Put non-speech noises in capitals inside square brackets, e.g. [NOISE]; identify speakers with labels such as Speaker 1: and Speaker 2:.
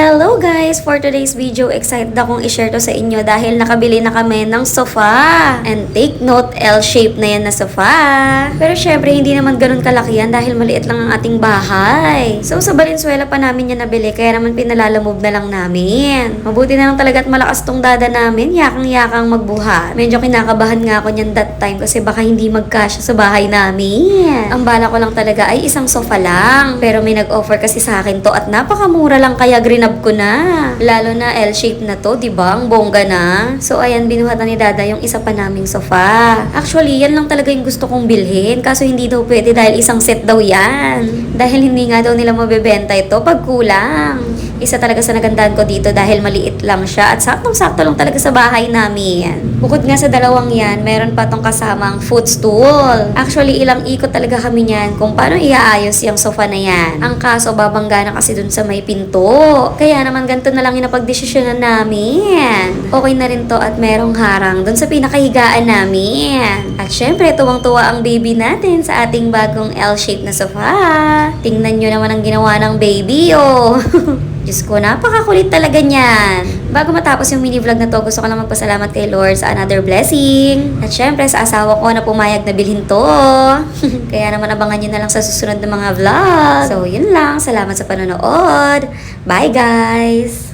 Speaker 1: Hello guys! For today's video, excited akong i-share to sa inyo dahil nakabili na kami ng sofa. And take note, L-shape na yan na sofa. Pero syempre, hindi naman ganun kalaki yan dahil maliit lang ang ating bahay. So sa Valenzuela pa namin yan nabili, kaya naman pinalalamove na lang namin. Mabuti na lang talaga at malakas tong dada namin, yakang-yakang magbuhat. Medyo kinakabahan nga ako niyan that time kasi baka hindi magkasya sa bahay namin. Ang bala ko lang talaga ay isang sofa lang. Pero may nag-offer kasi sa akin to at napakamura lang kaya grinab ko na. Lalo na L-shape na to, di ba? Ang bongga na. So ayan, binuhatan ni Dada yung isa pa naming sofa. Actually, yan lang talaga yung gusto kong bilhin. Kaso hindi daw pwede dahil isang set daw yan. Dahil hindi nga daw nila mabebenta ito pag kulang. Isa talaga sa nagandahan ko dito dahil maliit lang siya at saktong-sakto lang talaga sa bahay namin. Bukod nga sa dalawang yan, meron pa tong kasamang footstool. Actually, ilang ikot talaga kami niyan kung paano iaayos yung sofa na yan. Ang kaso, babangga na kasi dun sa may pinto. Kaya naman ganito na lang yung napagdesisyonan namin. Okay na rin to at merong harang dun sa pinakahigaan namin. At syempre, tuwang-tuwa ang baby natin sa ating bagong L-shape na sofa. Tingnan nyo naman ang ginawa ng baby, oh. [LAUGHS] Diyos ko, napakakulit talaga niyan. Bago matapos yung mini vlog na to, gusto ko lang magpasalamat kay Lord sa another blessing. At syempre, sa asawa ko na pumayag na bilhin to. [LAUGHS] Kaya naman abangan nyo na lang sa susunod na mga vlog. So, yun lang. Salamat sa panonood. Bye, guys!